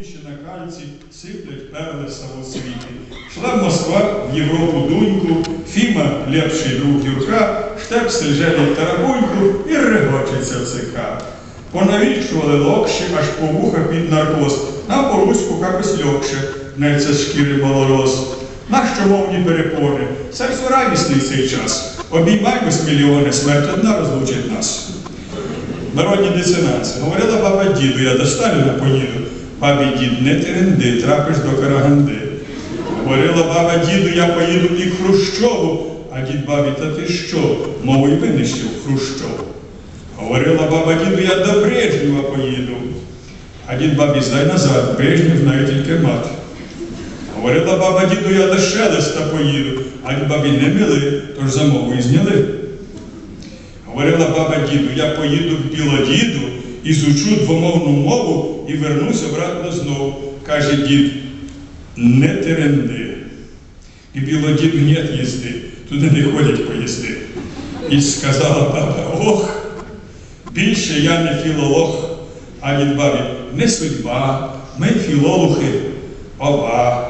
Суміші на кальці сиплять перли самосвіти. Шла Москва в Європу дуньку, Фіма лепший друг Юрка, штепсель женить тарабуньку і регочеться в ЦК. Понавічували локші аж по вуха під наркоз, нам по руську якось легше, гнеться з шкіри малороз. Нащо мовні перепони? Серцю радісний цей час. Обіймаймось мільйони, смерть одна розлучить нас. Народні дисонанси. Говорила баба діду, я до Сталіна поїду. Бабі дід, не теренди, трапиш до Караганди. Говорила баба діду, я поїду і Хрущову, а дід бабі, та ти що? Мову й винищив Хрущов. Говорила баба діду, я до Брежнєва поїду. А дід бабі, здай назад, Брежнєв знає тільки мати. Говорила баба діду, я до Шелеста поїду, а дід бабі не мили, тож за мову і зняли. Говорила баба діду, я поїду к білодіду, ізучу двомовну мову і вернусь обратно знов. Каже дід, не теренди. І білодіду нет їзди, туди не ходять поїзди. І сказала баба, ох, більше я не філолог, а дід бабі, не судьба, ми філолухи, оба.